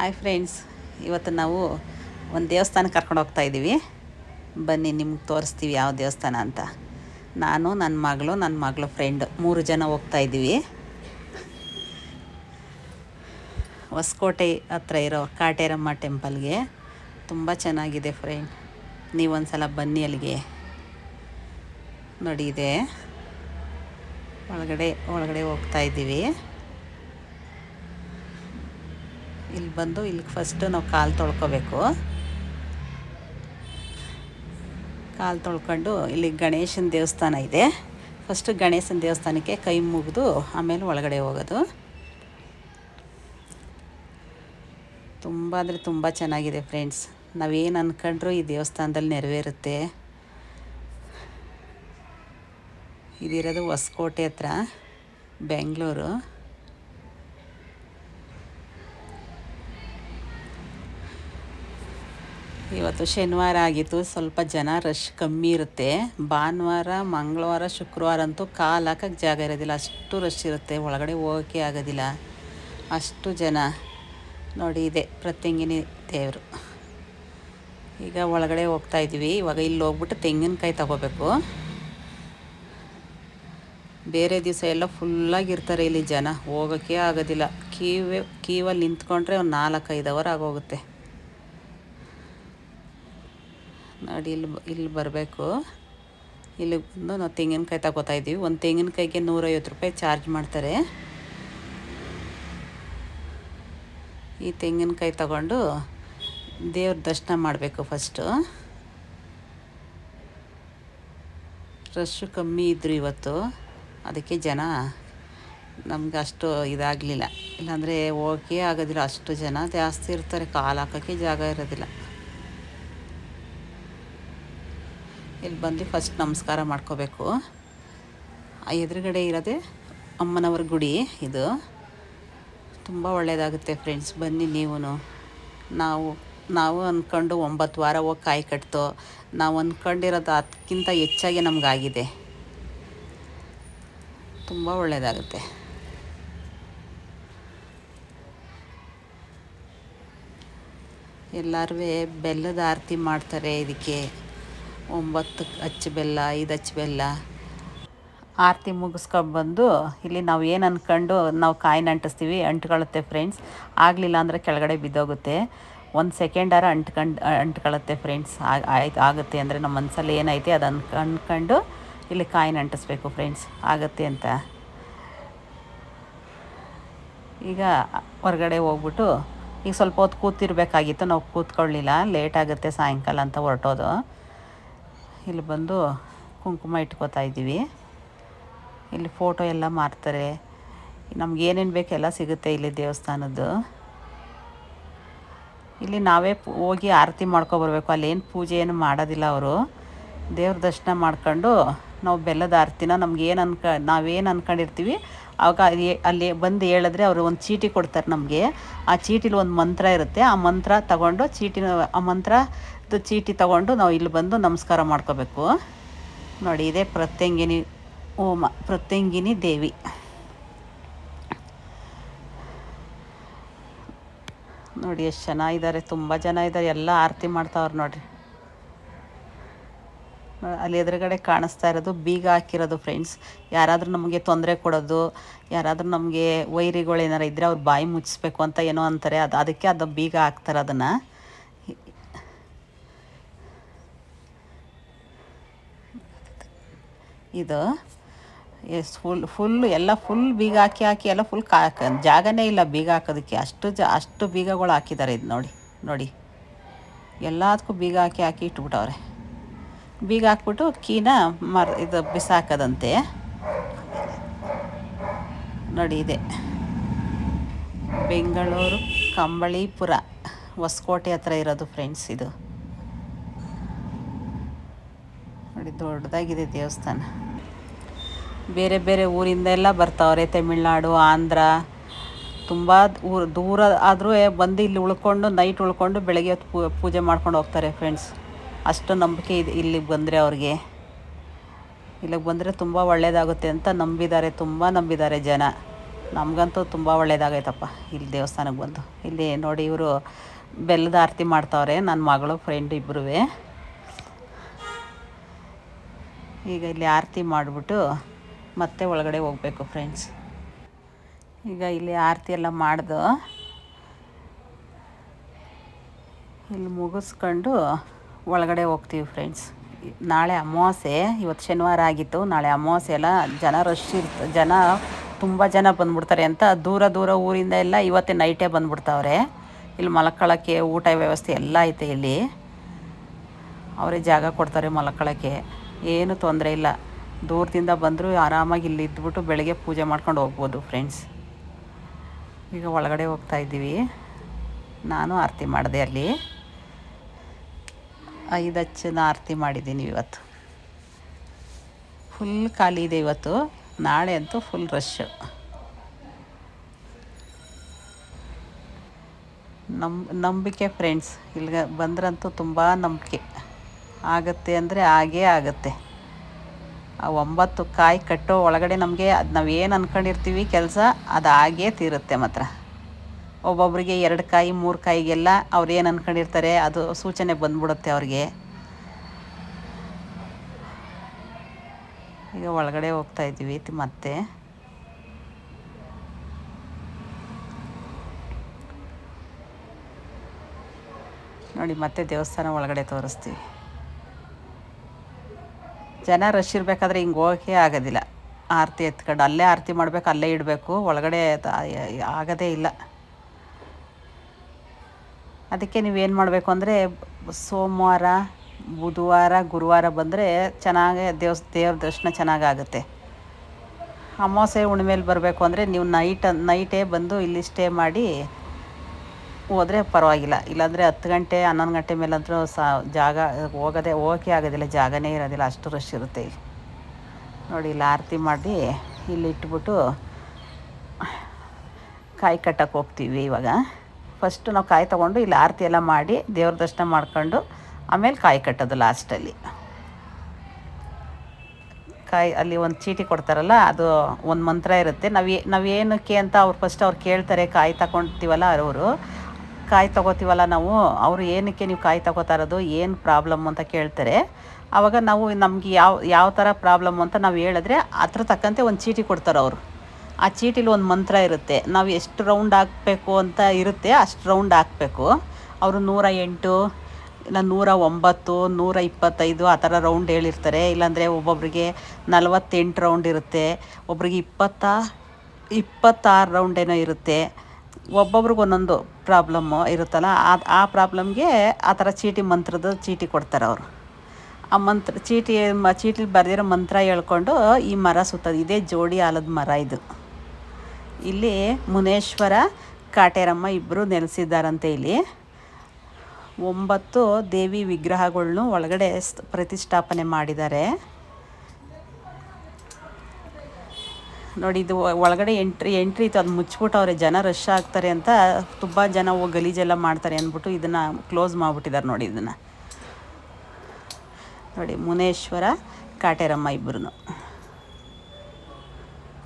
Hi friends ಇವತ್ತು ನಾವು ಒಂದು ದೇವಸ್ಥಾನಕ್ಕೆ ಕರ್ಕೊಂಡು ಹೋಗ್ತಾ ಇದ್ದೀವಿ ಬನ್ನಿ, ನಿಮ್ಗೆ ತೋರಿಸ್ತೀವಿ ಯಾವ ದೇವಸ್ಥಾನ ಅಂತ. ನಾನು ನನ್ನ ಮಗಳು ನನ್ನ ಮಗಳು ಫ್ರೆಂಡ್ ಮೂರು ಜನ ಹೋಗ್ತಾ ಇದ್ದೀವಿ ಹೊಸಕೋಟೆ ಹತ್ರ ಇರೋ ಕಾಟೇರಮ್ಮ ಟೆಂಪಲ್ಗೆ ತುಂಬ ಚೆನ್ನಾಗಿದೆ ಫ್ರೆಂಡ್ ನೀವೊಂದು ಸಲ ಬನ್ನಿ ಅಲ್ಲಿಗೆ. ನೋಡಿ ಇದೆ. ಒಳಗಡೆ ಒಳಗಡೆ ಹೋಗ್ತಾ ಇದ್ದೀವಿ ಇಲ್ಲಿ ಬಂದು ಇಲ್ಲಿ ಫಸ್ಟು ನಾವು ಕಾಲು ತೊಳ್ಕೊಬೇಕು. ಕಾಲು ತೊಳ್ಕೊಂಡು ಇಲ್ಲಿ ಗಣೇಶನ ದೇವಸ್ಥಾನ ಇದೆ. ಫಸ್ಟು ಗಣೇಶನ ದೇವಸ್ಥಾನಕ್ಕೆ ಕೈ ಮುಗಿದು ಆಮೇಲೆ ಒಳಗಡೆ ಹೋಗೋದು. ತುಂಬ ಅಂದರೆ ತುಂಬ ಚೆನ್ನಾಗಿದೆ ಫ್ರೆಂಡ್ಸ್ ನಾವೇನು ಅಂದ್ಕೊಂಡ್ರೂ ಈ ದೇವಸ್ಥಾನದಲ್ಲಿ ನೆರವೇರುತ್ತೆ. ಇದಿರೋದು ಹೊಸಕೋಟೆ ಹತ್ರ, ಬೆಂಗಳೂರು. ಇವತ್ತು ಶನಿವಾರ ಆಗಿತ್ತು. ಸ್ವಲ್ಪ ಜನ ರಶ್ ಕಮ್ಮಿ ಇರುತ್ತೆ. ಭಾನುವಾರ, ಮಂಗಳವಾರ, ಶುಕ್ರವಾರ ಅಂತೂ ಕಾಲು ಹಾಕಕ್ಕೆ ಜಾಗ ಇರೋದಿಲ್ಲ. ಅಷ್ಟು ರಶ್ ಇರುತ್ತೆ. ಒಳಗಡೆ ಹೋಗೋಕ್ಕೆ ಆಗೋದಿಲ್ಲ. ಅಷ್ಟು ಜನ ನೋಡಿ ಇದೆ. ಪ್ರತ್ಯಂಗಿನಿ ದೇವರು. ಈಗ ಒಳಗಡೆ ಹೋಗ್ತಾ ಇದ್ದೀವಿ. ಇವಾಗ ಇಲ್ಲಿ ಹೋಗ್ಬಿಟ್ಟು ತೆಂಗಿನಕಾಯಿ ತಗೋಬೇಕು. ಬೇರೆ ದಿವಸ ಎಲ್ಲ ಫುಲ್ಲಾಗಿರ್ತಾರೆ ಇಲ್ಲಿ ಜನ. ಹೋಗೋಕ್ಕೆ ಆಗೋದಿಲ್ಲ. ಕೀವೇ, ಕೀವಲ್ಲಿ ನಿಂತ್ಕೊಂಡ್ರೆ ಒಂದು ನಾಲ್ಕೈದು ಅವರ್ ಆಗೋಗುತ್ತೆ. ನೋಡಿ, ಇಲ್ಲಿ ಇಲ್ಲಿ ಬರಬೇಕು. ಇಲ್ಲಿ ಬಂದು ನಾವು ತೆಂಗಿನಕಾಯಿ ತಗೋತಾ ಇದ್ದೀವಿ. ಒಂದು ತೆಂಗಿನಕಾಯಿಗೆ ನೂರೈವತ್ತು ರೂಪಾಯಿ ಚಾರ್ಜ್ ಮಾಡ್ತಾರೆ. ಈ ತೆಂಗಿನಕಾಯಿ ತಗೊಂಡು ದೇವ್ರ ದರ್ಶನ ಮಾಡಬೇಕು ಫಸ್ಟು ರಶ್ಶು ಕಮ್ಮಿ ಇದ್ದರು ಇವತ್ತು. ಅದಕ್ಕೆ ಜನ ನಮ್ಗೆ ಅಷ್ಟು ಇದಾಗಲಿಲ್ಲ. ಇಲ್ಲಾಂದರೆ ಹೋಗಿ ಆಗೋದಿಲ್ಲ. ಅಷ್ಟು ಜನ ಜಾಸ್ತಿ ಇರ್ತಾರೆ. ಕಾಲು ಹಾಕೋಕ್ಕೆ ಜಾಗ ಇರೋದಿಲ್ಲ. ಇಲ್ಲಿ ಬಂದು ಫಸ್ಟ್ ನಮಸ್ಕಾರ ಮಾಡ್ಕೋಬೇಕು. ಎದುರುಗಡೆ ಇರೋದೇ ಅಮ್ಮನವ್ರ ಗುಡಿ ಇದು. ತುಂಬ ಒಳ್ಳೆಯದಾಗುತ್ತೆ ಫ್ರೆಂಡ್ಸ್, ಬನ್ನಿ ನೀವು ನಾವು ನಾವು ಅಂದ್ಕೊಂಡು ಒಂಬತ್ತು ವಾರ ಹೋಗಿ ಕಾಯಿ ಕಟ್ತೋ. ನಾವು ಅಂದ್ಕೊಂಡಿರೋದು ಅದಕ್ಕಿಂತ ಹೆಚ್ಚಾಗಿ ನಮಗಾಗಿದೆ. ತುಂಬ ಒಳ್ಳೆಯದಾಗುತ್ತೆ ಎಲ್ಲರೂ ಬೆಲ್ಲದ ಆರತಿ ಮಾಡ್ತಾರೆ ಇದಕ್ಕೆ. ಒಂಬತ್ತು ಅಚ್ಚು ಬೆಲ್ಲ, ಐದು ಅಚ್ಚು ಬೆಲ್ಲ. ಆರತಿ ಮುಗಿಸ್ಕೊಬಂದು ಇಲ್ಲಿ ನಾವು ಏನು ಅಂದ್ಕೊಂಡು ನಾವು ಕಾಯಿನ ಅಂಟಿಸ್ತೀವಿ, ಅಂಟ್ಕೊಳ್ಳುತ್ತೆ ಫ್ರೆಂಡ್ಸ್ ಆಗಲಿಲ್ಲ ಅಂದರೆ ಕೆಳಗಡೆ ಬಿದ್ದೋಗುತ್ತೆ. ಒಂದು ಸೆಕೆಂಡಾರ ಅಂಟ್ಕೊಂಡು, ಅಂಟ್ಕೊಳ್ಳುತ್ತೆ ಫ್ರೆಂಡ್ಸ್ ಆಯ್ತು, ಆಗುತ್ತೆ ಅಂದರೆ ನಮ್ಮ ಮನಸ್ಸಲ್ಲಿ ಏನೈತೆ ಅದು ಅನ್ಕ ಅಂದ್ಕೊಂಡು ಇಲ್ಲಿ ಕಾಯಿನ ಅಂಟಿಸ್ಬೇಕು ಫ್ರೆಂಡ್ಸ್ ಆಗುತ್ತೆ ಅಂತ. ಈಗ ಹೊರಗಡೆ ಹೋಗ್ಬಿಟ್ಟು ಈಗ ಸ್ವಲ್ಪ ಹೊತ್ತು ಕೂತಿರ್ಬೇಕಾಗಿತ್ತು, ನಾವು ಕೂತ್ಕೊಳ್ಳಿಲ್ಲ. ಲೇಟ್ ಆಗುತ್ತೆ ಸಾಯಂಕಾಲ ಅಂತ ಹೊರಟೋದು. ಇಲ್ಲಿ ಬಂದು ಕುಂಕುಮ ಇಟ್ಕೋತಾ ಇದ್ದೀವಿ. ಇಲ್ಲಿ ಫೋಟೋ ಎಲ್ಲ ಮಾರ್ತಾರೆ ನಮ್ಗೆ ಏನೇನು ಬೇಕು ಎಲ್ಲ ಸಿಗುತ್ತೆ ಇಲ್ಲಿ ದೇವಸ್ಥಾನದ್ದು. ಇಲ್ಲಿ ನಾವೇ ಹೋಗಿ ಆರತಿ ಮಾಡ್ಕೊಬರ್ಬೇಕು ಅಲ್ಲೇನು ಪೂಜೆ ಏನು ಮಾಡೋದಿಲ್ಲ ಅವರು. ದೇವ್ರ ದರ್ಶನ ಮಾಡ್ಕೊಂಡು ನಾವು ಬೆಲ್ಲದ ಆರತಿನ ನಮ್ಗೆ ಏನು ಅನ್ಕ, ನಾವೇನು ಅಂದ್ಕೊಂಡಿರ್ತೀವಿ ಆವಾಗ ಅಲ್ಲಿ ಬಂದು ಹೇಳಿದ್ರೆ ಅವರು ಒಂದು ಚೀಟಿ ಕೊಡ್ತಾರೆ ನಮಗೆ. ಆ ಚೀಟಿಲಿ ಒಂದು ಮಂತ್ರ ಇರುತ್ತೆ. ಆ ಮಂತ್ರ ತಗೊಂಡು ಚೀಟಿನ, ಆ ಮಂತ್ರದ್ದು ಚೀಟಿ ತಗೊಂಡು ನಾವು ಇಲ್ಲಿ ಬಂದು ನಮಸ್ಕಾರ ಮಾಡ್ಕೋಬೇಕು. ನೋಡಿ, ಇದೇ ಪ್ರತ್ಯಂಗಿನಿ ಓಮ, ಪ್ರತ್ಯಂಗಿನಿ ದೇವಿ. ನೋಡಿ, ಎಷ್ಟು ಚೆನ್ನಾಗಿದ್ದಾರೆ ತುಂಬ ಜನ ಇದ್ದಾರೆ ಎಲ್ಲ ಆರತಿ ಮಾಡ್ತಾವ್ರೆ ನೋಡಿರಿ. ಅಲ್ಲಿ ಎದುರುಗಡೆ ಕಾಣಿಸ್ತಾ ಇರೋದು ಬೀಗ ಹಾಕಿರೋದು ಫ್ರೆಂಡ್ಸ್ ಯಾರಾದರೂ ನಮಗೆ ತೊಂದರೆ ಕೊಡೋದು, ಯಾರಾದರೂ ನಮಗೆ ವೈರಿಗಳು ಏನಾರು ಇದ್ದರೆ ಅವ್ರು ಬಾಯಿ ಮುಚ್ಚಿಸ್ಬೇಕು ಅಂತ ಏನೋ ಅಂತಾರೆ. ಅದು ಅದಕ್ಕೆ ಅದು ಬೀಗ ಹಾಕ್ತಾರೆ ಅದನ್ನು ಇದು. ಎಸ್ ಫುಲ್ ಫುಲ್ ಎಲ್ಲ ಫುಲ್ ಬೀಗ ಹಾಕಿ ಹಾಕಿ, ಎಲ್ಲ ಫುಲ್ ಕಾ ಜಾಗನೇ ಇಲ್ಲ ಬೀಗ ಹಾಕೋದಕ್ಕೆ. ಅಷ್ಟು ಜ, ಅಷ್ಟು ಬೀಗಗಳು ಹಾಕಿದ್ದಾರೆ ಇದು ನೋಡಿ ನೋಡಿ. ಎಲ್ಲದಕ್ಕೂ ಬೀಗ ಹಾಕಿ ಹಾಕಿ ಇಟ್ಬಿಟ್ಟವ್ರೆ. ಬೀಗ ಹಾಕ್ಬಿಟ್ಟು ಕೀನ ಮರ, ಇದು ಬಿಸಾಕದಂತೆ. ನೋಡಿ ಇದೆ. ಬೆಂಗಳೂರು, ಕಂಬಳಿಪುರ, ಹೊಸಕೋಟೆ ಹತ್ರ ಇರೋದು ಫ್ರೆಂಡ್ಸ್ ಇದು. ನೋಡಿ, ದೊಡ್ಡದಾಗಿದೆ ದೇವಸ್ಥಾನ. ಬೇರೆ ಬೇರೆ ಊರಿಂದ ಎಲ್ಲ ಬರ್ತಾವ್ರೆ, ತಮಿಳ್ನಾಡು, ಆಂಧ್ರ. ತುಂಬ ಊರು ದೂರ ಆದರೂ ಬಂದು ಇಲ್ಲಿ ಉಳ್ಕೊಂಡು ನೈಟ್ ಉಳ್ಕೊಂಡು ಬೆಳಗ್ಗೆ ಹೊತ್ತು ಪೂಜೆ ಮಾಡ್ಕೊಂಡು ಹೋಗ್ತಾರೆ ಫ್ರೆಂಡ್ಸ್ ಅಷ್ಟು ನಂಬಿಕೆ ಇದೆ ಇಲ್ಲಿಗೆ ಬಂದರೆ ಅವ್ರಿಗೆ. ಇಲ್ಲಿಗೆ ಬಂದರೆ ತುಂಬ ಒಳ್ಳೆಯದಾಗುತ್ತೆ ಅಂತ ನಂಬಿದ್ದಾರೆ, ತುಂಬ ನಂಬಿದ್ದಾರೆ ಜನ. ನಮಗಂತೂ ತುಂಬ ಒಳ್ಳೇದಾಗೈತಪ್ಪ ಇಲ್ಲಿ ದೇವಸ್ಥಾನಕ್ಕೆ ಬಂದು. ಇಲ್ಲಿ ನೋಡಿ ಇವರು ಬೆಲ್ಲದ ಆರತಿ ಮಾಡ್ತಾವ್ರೆ ನನ್ನ ಮಗಳು ಫ್ರೆಂಡ್ ಇಬ್ಬರೂ ಈಗ ಇಲ್ಲಿ ಆರತಿ ಮಾಡಿಬಿಟ್ಟು ಮತ್ತೆ ಒಳಗಡೆ ಹೋಗಬೇಕು ಫ್ರೆಂಡ್ಸ್ ಈಗ ಇಲ್ಲಿ ಆರತಿ ಎಲ್ಲ ಮಾಡ್ದು ಇಲ್ಲಿ ಮುಗಿಸ್ಕೊಂಡು ಒಳಗಡೆ ಹೋಗ್ತೀವಿ ಫ್ರೆಂಡ್ಸ್ ನಾಳೆ ಅಮಾವಾಸ್ಯೆ, ಇವತ್ತು ಶನಿವಾರ ಆಗಿತ್ತು, ನಾಳೆ ಅಮಾವಾಸ್ಯೆ ಎಲ್ಲ ಜನ ರಶ್ ಇರ್ತ, ಜನ ತುಂಬ ಜನ ಬಂದ್ಬಿಡ್ತಾರೆ ಅಂತ ದೂರ ದೂರ ಊರಿಂದ ಎಲ್ಲ ಇವತ್ತೇ ನೈಟೇ ಬಂದ್ಬಿಡ್ತಾವ್ರೆ. ಇಲ್ಲಿ ಮಲ್ಕೊಳ್ಳೋಕ್ಕೆ ಊಟ ವ್ಯವಸ್ಥೆ ಎಲ್ಲ ಐತೆ ಇಲ್ಲಿ. ಅವರೇ ಜಾಗ ಕೊಡ್ತಾರೆ ಮಲ್ಕೊಳ್ಳೋಕ್ಕೆ ಏನು ತೊಂದರೆ ಇಲ್ಲ. ದೂರದಿಂದ ಬಂದರೂ ಆರಾಮಾಗಿ ಇಲ್ಲಿ ಇದ್ಬಿಟ್ಟು ಬೆಳಗ್ಗೆ ಪೂಜೆ ಮಾಡ್ಕೊಂಡು ಹೋಗ್ಬೋದು ಫ್ರೆಂಡ್ಸ್ ಈಗ ಒಳಗಡೆ ಹೋಗ್ತಾ ಇದ್ದೀವಿ. ನಾನು ಆರತಿ ಮಾಡಿದೆ ಅಲ್ಲಿ. ಐದು ಹಚ್ಚನ ಆರತಿ ಮಾಡಿದ್ದೀನಿ ಇವತ್ತು. ಫುಲ್ ಖಾಲಿ ಇದೆ ಇವತ್ತು. ನಾಳೆ ಅಂತೂ ಫುಲ್ ರಶ್ಶು ನಂಬ್ ನಂಬಿಕೆ ಫ್ರೆಂಡ್ಸ್ ಇಲ್ಲಿಗೆ ಬಂದ್ರಂತೂ ತುಂಬ ನಂಬಿಕೆ. ಆಗುತ್ತೆ ಅಂದರೆ ಆಗೇ ಆಗುತ್ತೆ. ಆ ಒಂಬತ್ತು ಕಾಯಿ ಕಟ್ಟೋ ಒಳಗಡೆ ನಮಗೆ ಅದು ನಾವು ಏನು ಅಂದ್ಕೊಂಡಿರ್ತೀವಿ ಕೆಲಸ ಅದು ಆಗೇ ತೀರುತ್ತೆ ಮಾತ್ರ. ಒಬ್ಬೊಬ್ಬರಿಗೆ ಎರಡು ಕಾಯಿ, ಮೂರು ಕಾಯಿಗೆಲ್ಲ ಅವ್ರು ಏನು ಅಂದ್ಕೊಂಡಿರ್ತಾರೆ ಅದು ಸೂಚನೆ ಬಂದ್ಬಿಡುತ್ತೆ ಅವ್ರಿಗೆ. ಈಗ ಒಳಗಡೆ ಹೋಗ್ತಾ ಇದ್ದೀವಿ ಮತ್ತೆ. ನೋಡಿ ಮತ್ತೆ ದೇವಸ್ಥಾನ ಒಳಗಡೆ ತೋರಿಸ್ತೀವಿ. ಜನ ರಶ್ ಇರಬೇಕಾದ್ರೆ ಹಿಂಗೆ ಹೋಗಕ್ಕೆ ಆಗೋದಿಲ್ಲ. ಆರತಿ ಎತ್ಕೊಂಡು ಅಲ್ಲೇ ಆರತಿ ಮಾಡಬೇಕು, ಅಲ್ಲೇ ಇಡಬೇಕು, ಒಳಗಡೆ ಆಗೋದೇ ಇಲ್ಲ. ಅದಕ್ಕೆ ನೀವೇನು ಮಾಡಬೇಕು ಅಂದರೆ, ಸೋಮವಾರ, ಬುಧವಾರ, ಗುರುವಾರ ಬಂದರೆ ಚೆನ್ನಾಗಿ ದೇವಸ್, ದೇವ್ರ ದರ್ಶನ ಚೆನ್ನಾಗಾಗುತ್ತೆ. ಅಮಾವಾಸ್ಯೆ ಹುಣ್ಮೇಲಿ ಬರಬೇಕು ಅಂದರೆ ನೀವು ನೈಟ್ ನೈಟೇ ಬಂದು ಇಲ್ಲಿ ಸ್ಟೇ ಮಾಡಿ ಹೋದರೆ ಪರವಾಗಿಲ್ಲ. ಇಲ್ಲಾಂದರೆ ಹತ್ತು ಗಂಟೆ, ಹನ್ನೊಂದು ಗಂಟೆ ಮೇಲಂತೂ ಸಹ ಜಾಗ ಹೋಗೋದೇ, ಹೋಗೋಕ್ಕೆ ಆಗೋದಿಲ್ಲ. ಜಾಗನೇ ಇರೋದಿಲ್ಲ. ಅಷ್ಟು ರಶ್ ಇರುತ್ತೆ ಇಲ್ಲಿ. ನೋಡಿ, ಇಲ್ಲಿ ಆರತಿ ಮಾಡಿ ಇಲ್ಲಿ ಇಟ್ಬಿಟ್ಟು ಕಾಯಿ ಕಟ್ಟಕ್ಕೆ ಹೋಗ್ತೀವಿ ಇವಾಗ. ಫಸ್ಟು ನಾವು ಕಾಯಿ ತೊಗೊಂಡು ಇಲ್ಲಿ ಆರತಿ ಎಲ್ಲ ಮಾಡಿ ದೇವ್ರ ದರ್ಶನ ಮಾಡ್ಕೊಂಡು ಆಮೇಲೆ ಕಾಯಿ ಕಟ್ಟೋದು ಲಾಸ್ಟಲ್ಲಿ ಕಾಯಿ ಅಲ್ಲಿ ಒಂದು ಚೀಟಿ ಕೊಡ್ತಾರಲ್ಲ, ಅದು ಒಂದು ಮಂತ್ರ ಇರುತ್ತೆ. ನಾವು, ನಾವೇನಕ್ಕೆ ಅಂತ ಅವ್ರು ಫಸ್ಟ್ ಅವ್ರು ಕೇಳ್ತಾರೆ, ಕಾಯಿ ತಗೊಳ್ತೀವಲ್ಲ ಅವರು. ಕಾಯಿ ತಗೋತೀವಲ್ಲ ನಾವು, ಅವರು ಏನಕ್ಕೆ ನೀವು ಕಾಯಿ ತಗೋತಾ ಇರೋದು, ಏನು ಪ್ರಾಬ್ಲಮ್ ಅಂತ ಕೇಳ್ತಾರೆ. ಆವಾಗ ನಾವು ನಮಗೆ ಯಾವ ಯಾವ ಥರ ಪ್ರಾಬ್ಲಮ್ ಅಂತ ನಾವು ಹೇಳಿದ್ರೆ ಅದ್ರ ತಕ್ಕಂತೆ ಒಂದು ಚೀಟಿ ಕೊಡ್ತಾರೆ ಅವರು. ಆ ಚೀಟಿಲಿ ಒಂದು ಮಂತ್ರ ಇರುತ್ತೆ, ನಾವು ಎಷ್ಟು ರೌಂಡ್ ಹಾಕಬೇಕು ಅಂತ ಇರುತ್ತೆ, ಅಷ್ಟು ರೌಂಡ್ ಹಾಕಬೇಕು. ಅವರು ನೂರ ಎಂಟು, ಇಲ್ಲ ನೂರ ಒಂಬತ್ತು, ನೂರ ಇಪ್ಪತ್ತೈದು, ಆ ಥರ ರೌಂಡ್ ಹೇಳಿರ್ತಾರೆ. ಇಲ್ಲಾಂದರೆ ಒಬ್ಬೊಬ್ಬರಿಗೆ ನಲವತ್ತೆಂಟು ರೌಂಡ್ ಇರುತ್ತೆ, ಒಬ್ರಿಗೆ ಇಪ್ಪತ್ತ, ಇಪ್ಪತ್ತಾರು ರೌಂಡೇನೋ ಇರುತ್ತೆ. ಒಬ್ಬೊಬ್ರಿಗೆ ಒಂದೊಂದು ಪ್ರಾಬ್ಲಮ್ಮು ಇರುತ್ತಲ್ಲ, ಆ ಆ ಪ್ರಾಬ್ಲಮ್ಗೆ ಆ ಥರ ಚೀಟಿ ಮಂತ್ರದ ಚೀಟಿ ಕೊಡ್ತಾರೆ ಅವರು. ಆ ಮಂತ್ರ, ಚೀಟಿ, ಮ ಚೀಟಿಲಿ ಬರೆದಿರೋ ಮಂತ್ರ ಹೇಳ್ಕೊಂಡು ಈ ಮರ ಸುತ್ತೋದು, ಇದೇ ಜೋಡಿ ಆಲದ ಮರ ಇದು. ಇಲ್ಲಿ ಮುನೇಶ್ವರ, ಕಾಟೇರಮ್ಮ ಇಬ್ಬರು ನೆಲೆಸಿದ್ದಾರಂತೆ ಇಲ್ಲಿ. ಒಂಬತ್ತು ದೇವಿ ವಿಗ್ರಹಗಳನ್ನು ಒಳಗಡೆ ಪ್ರತಿಷ್ಠಾಪನೆ ಮಾಡಿದ್ದಾರೆ. ನೋಡಿ, ಇದು ಒಳಗಡೆ ಎಂಟ್ರಿ ಎಂಟ್ರಿ ಇತ್ತು. ಅದು ಮುಚ್ಬಿಟ್ಟವ್ರೆ ಜನ ರಶ್ ಆಗ್ತಾರೆ ಅಂತ ತುಂಬ ಜನ ಹೋಗಿ ಗಲೀಜೆಲ್ಲ ಮಾಡ್ತಾರೆ ಅಂದ್ಬಿಟ್ಟು ಇದನ್ನು ಕ್ಲೋಸ್ ಮಾಡಿಬಿಟ್ಟಿದ್ದಾರೆ ನೋಡಿ ಇದನ್ನು. ನೋಡಿ, ಮುನೇಶ್ವರ, ಕಾಟೇರಮ್ಮ ಇಬ್ಬರು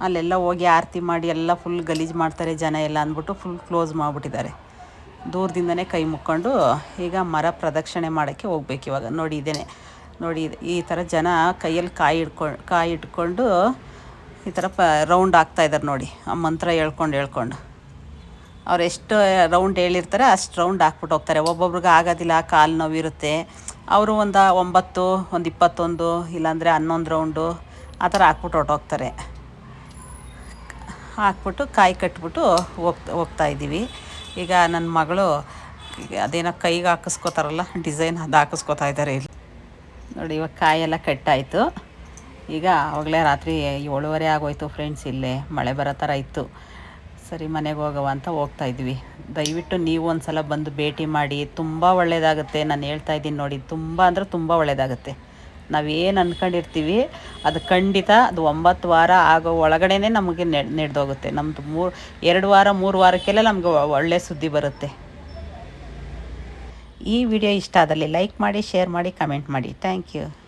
ಅಲ್ಲೆಲ್ಲ ಹೋಗಿ ಆರತಿ ಮಾಡಿ ಎಲ್ಲ ಫುಲ್ ಗಲೀಜು ಮಾಡ್ತಾರೆ ಜನ ಎಲ್ಲ ಅಂದ್ಬಿಟ್ಟು ಫುಲ್ ಕ್ಲೋಸ್ ಮಾಡಿಬಿಟ್ಟಿದ್ದಾರೆ. ದೂರದಿಂದನೇ ಕೈ ಮುಕ್ಕೊಂಡು ಈಗ ಮರ ಪ್ರದಕ್ಷಿಣೆ ಮಾಡೋಕ್ಕೆ ಹೋಗ್ಬೇಕು ಇವಾಗ. ನೋಡಿ, ಇದೇನೆ. ನೋಡಿ, ಈ ಥರ ಜನ ಕೈಯಲ್ಲಿ ಕಾಯಿ ಇಟ್ಕೊಂಡು ಕಾಯಿ ಇಟ್ಕೊಂಡು ಈ ಥರ ಪ ರೌಂಡ್ ಆಗ್ತಾ ಇದ್ದಾರೆ ನೋಡಿ. ಆ ಮಂತ್ರ ಹೇಳ್ಕೊಂಡು ಹೇಳ್ಕೊಂಡು. ಅವ್ರು ಎಷ್ಟು ರೌಂಡ್ ಹೇಳಿರ್ತಾರೆ ಅಷ್ಟು ರೌಂಡ್ ಹಾಕ್ಬಿಟ್ಟು ಹೋಗ್ತಾರೆ. ಒಬ್ಬೊಬ್ರಿಗೆ ಆಗೋದಿಲ್ಲ, ಕಾಲು ನೋವಿರುತ್ತೆ. ಅವರು ಒಂದು ಒಂಬತ್ತು, ಒಂದು ಇಪ್ಪತ್ತೊಂದು, ಇಲ್ಲಾಂದರೆ ಹನ್ನೊಂದು ರೌಂಡು ಆ ಥರ ಹಾಕ್ಬಿಟ್ಟು ಹೊರಟೋಗ್ತಾರೆ ಹಾಕ್ಬಿಟ್ಟು ಕಾಯಿ ಕಟ್ಬಿಟ್ಟು ಹೋಗ್ತಾ ಹೋಗ್ತಾ ಇದ್ದೀವಿ. ಈಗ ನನ್ನ ಮಗಳು ಅದೇನೋ ಕೈಗೆ ಹಾಕಿಸ್ಕೋತಾರಲ್ಲ, ಡಿಸೈನ್ ಅದು ಹಾಕಿಸ್ಕೋತಾ ಇದ್ದಾರೆ ಇಲ್ಲಿ. ನೋಡಿ ಇವಾಗ ಕಾಯೆಲ್ಲ ಕಟ್ಟಾಯಿತು. ಈಗ ಆವಾಗಲೇ ರಾತ್ರಿ ಏಳುವರೆ ಆಗೋಯ್ತು ಫ್ರೆಂಡ್ಸ್ ಇಲ್ಲೇ, ಮಳೆ ಬರೋ ಥರ ಇತ್ತು. ಸರಿ, ಮನೆಗೆ ಹೋಗವ ಅಂತ ಹೋಗ್ತಾ ಇದ್ವಿ. ದಯವಿಟ್ಟು ನೀವು ಒಂದು ಸಲ ಬಂದು ಭೇಟಿ ಮಾಡಿ, ತುಂಬ ಒಳ್ಳೆಯದಾಗುತ್ತೆ ನಾನು ಹೇಳ್ತಾ ಇದ್ದೀನಿ ನೋಡಿ, ತುಂಬ ಅಂದರೆ ತುಂಬ ಒಳ್ಳೆಯದಾಗುತ್ತೆ ನಾವೇನು ಅಂದ್ಕೊಂಡಿರ್ತೀವಿ ಅದು ಖಂಡಿತ ಅದು ಒಂಬತ್ತು ವಾರ ಆಗೋ ಒಳಗಡೆ ನಮಗೆ ನೆಡ್, ನಡೆದೋಗುತ್ತೆ. ನಮ್ಮದು ಮೂರು, ಎರಡು ವಾರ, ಮೂರು ವಾರಕ್ಕೆಲ್ಲ ನಮಗೆ ಒಳ್ಳೆ ಸುದ್ದಿ ಬರುತ್ತೆ. ಈ ವಿಡಿಯೋ ಇಷ್ಟ ಆದಲ್ಲಿ ಲೈಕ್ ಮಾಡಿ, ಶೇರ್ ಮಾಡಿ, ಕಮೆಂಟ್ ಮಾಡಿ. Thank you.